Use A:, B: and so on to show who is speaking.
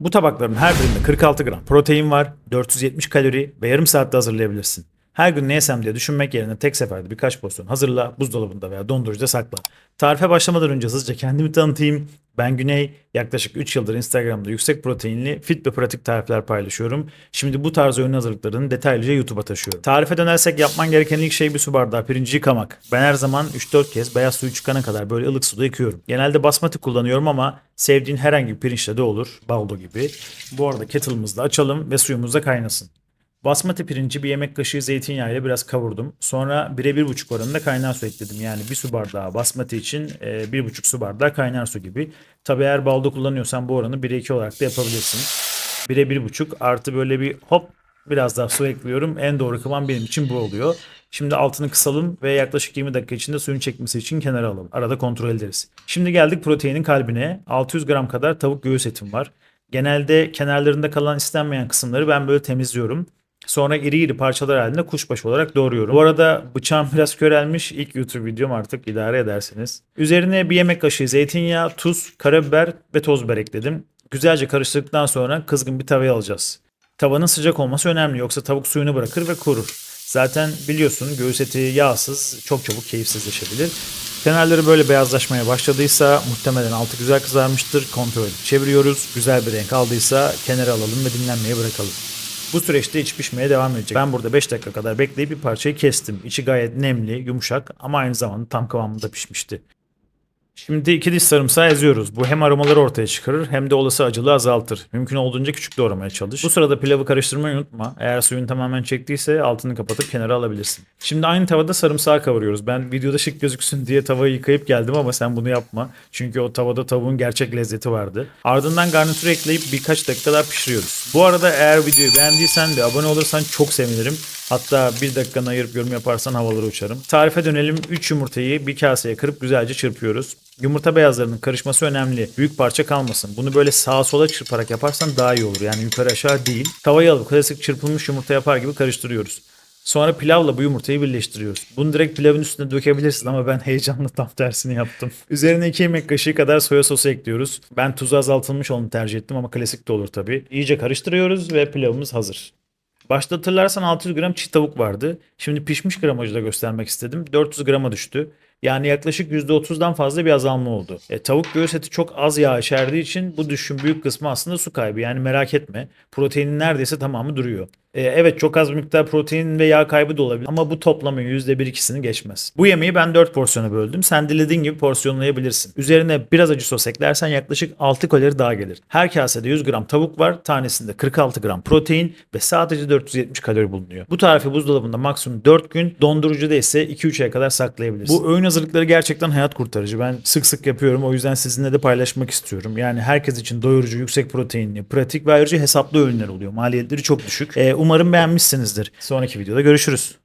A: Bu tabakların her birinde 46 gram protein var, 470 kalori ve yarım saatte hazırlayabilirsin. Her gün ne yesem diye düşünmek yerine tek seferde birkaç porsiyon hazırla, buzdolabında veya dondurucuda sakla. Tarife başlamadan önce hızlıca kendimi tanıtayım. Ben Güney, yaklaşık 3 yıldır Instagram'da yüksek proteinli, fit ve pratik tarifler paylaşıyorum. Şimdi bu tarz öğün hazırlıklarını detaylıca YouTube'a taşıyorum. Tarife dönersek yapman gereken ilk şey bir su bardağı pirinci yıkamak. Ben her zaman 3-4 kez beyaz suyu çıkana kadar böyle ılık suda yıkıyorum. Genelde basmati kullanıyorum ama sevdiğin herhangi bir pirinçle de olur. Baldo gibi. Bu arada kettle'ımızı da açalım ve suyumuz da kaynasın. Basmati pirinci bir yemek kaşığı zeytinyağı ile biraz kavurdum. Sonra 1'e 1,5 oranında kaynar su ekledim. Yani bir su bardağı basmati için e, 1,5 su bardağı kaynar su gibi. Tabi eğer baldo kullanıyorsan bu oranı 1'e 2 olarak da yapabilirsin. 1'e 1,5 artı böyle bir hop biraz daha su ekliyorum. En doğru kıvam benim için bu oluyor. Şimdi altını kısalım ve yaklaşık 20 dakika içinde suyun çekmesi için kenara alalım. Arada kontrol ederiz. Şimdi geldik proteinin kalbine. 600 gram kadar tavuk göğüs etim var. Genelde kenarlarında kalan istenmeyen kısımları ben böyle temizliyorum. Sonra iri iri parçalar halinde kuşbaşı olarak doğruyorum. Bu arada bıçağım biraz körelmiş. İlk YouTube videom artık idare edersiniz. Üzerine bir yemek kaşığı zeytinyağı, tuz, karabiber ve toz biber ekledim. Güzelce karıştırdıktan sonra kızgın bir tavaya alacağız. Tavanın sıcak olması önemli yoksa tavuk suyunu bırakır ve kurur. Zaten biliyorsun göğüs eti yağsız çok çabuk keyifsizleşebilir. Kenarları böyle beyazlaşmaya başladıysa muhtemelen altı güzel kızarmıştır. Kontrol çeviriyoruz. Güzel bir renk aldıysa kenara alalım ve dinlenmeye bırakalım. Bu süreçte iç pişmeye devam edecek. Ben burada 5 dakika kadar bekleyip bir parçayı kestim. İçi gayet nemli, yumuşak ama aynı zamanda tam kıvamında pişmişti. Şimdi iki diş sarımsağı eziyoruz. Bu hem aromaları ortaya çıkarır hem de olası acılığı azaltır. Mümkün olduğunca küçük doğramaya çalış. Bu sırada pilavı karıştırmayı unutma. Eğer suyun tamamen çektiyse altını kapatıp kenara alabilirsin. Şimdi aynı tavada sarımsağı kavuruyoruz. Ben videoda şık gözüksün diye tavayı yıkayıp geldim ama sen bunu yapma. Çünkü o tavada tavuğun gerçek lezzeti vardı. Ardından garnitür ekleyip birkaç dakika daha pişiriyoruz. Bu arada eğer videoyu beğendiysen ve abone olursan çok sevinirim. Hatta bir dakikanı ayırıp yorum yaparsan havalara uçarım. Tarife dönelim. 3 yumurtayı bir kaseye kırıp güzelce çırpıyoruz. Yumurta beyazlarının karışması önemli. Büyük parça kalmasın. Bunu böyle sağa sola çırparak yaparsan daha iyi olur. Yani yukarı aşağı değil. Tavayı alıp klasik çırpılmış yumurta yapar gibi karıştırıyoruz. Sonra pilavla bu yumurtayı birleştiriyoruz. Bunu direkt pilavın üstüne dökebilirsin ama ben heyecanla tam tersini yaptım. Üzerine 2 yemek kaşığı kadar soya sosu ekliyoruz. Ben tuzu azaltılmış olanı tercih ettim ama klasik de olur tabii. İyice karıştırıyoruz ve pilavımız hazır. Başta hatırlarsan 600 gram çiğ tavuk vardı. Şimdi pişmiş gramajı da göstermek istedim. 400 grama düştü. Yani yaklaşık %30'dan fazla bir azalma oldu. E, tavuk göğüs eti çok az yağ içerdiği için bu düşüşün büyük kısmı aslında su kaybı. Yani merak etme. Proteinin neredeyse tamamı duruyor. E, evet çok az miktar protein ve yağ kaybı da olabilir ama bu toplamın %1-2'sini geçmez. Bu yemeği ben 4 porsiyona böldüm. Sen dilediğin gibi porsiyonlayabilirsin. Üzerine biraz acı sos eklersen yaklaşık 6 kalori daha gelir. Her kasede 100 gram tavuk var. Tanesinde 46 gram protein ve sadece 470 kalori bulunuyor. Bu tarifi buzdolabında maksimum 4 gün, dondurucuda ise 2-3 aya kadar saklayabilirsin. Bu öğün hazırlıkları gerçekten hayat kurtarıcı. Ben sık sık yapıyorum. O yüzden sizinle de paylaşmak istiyorum. Yani herkes için doyurucu, yüksek proteinli, pratik ve ayrıca hesaplı öğünler oluyor. Maliyetleri çok düşük. E, umarım beğenmişsinizdir. Sonraki videoda görüşürüz.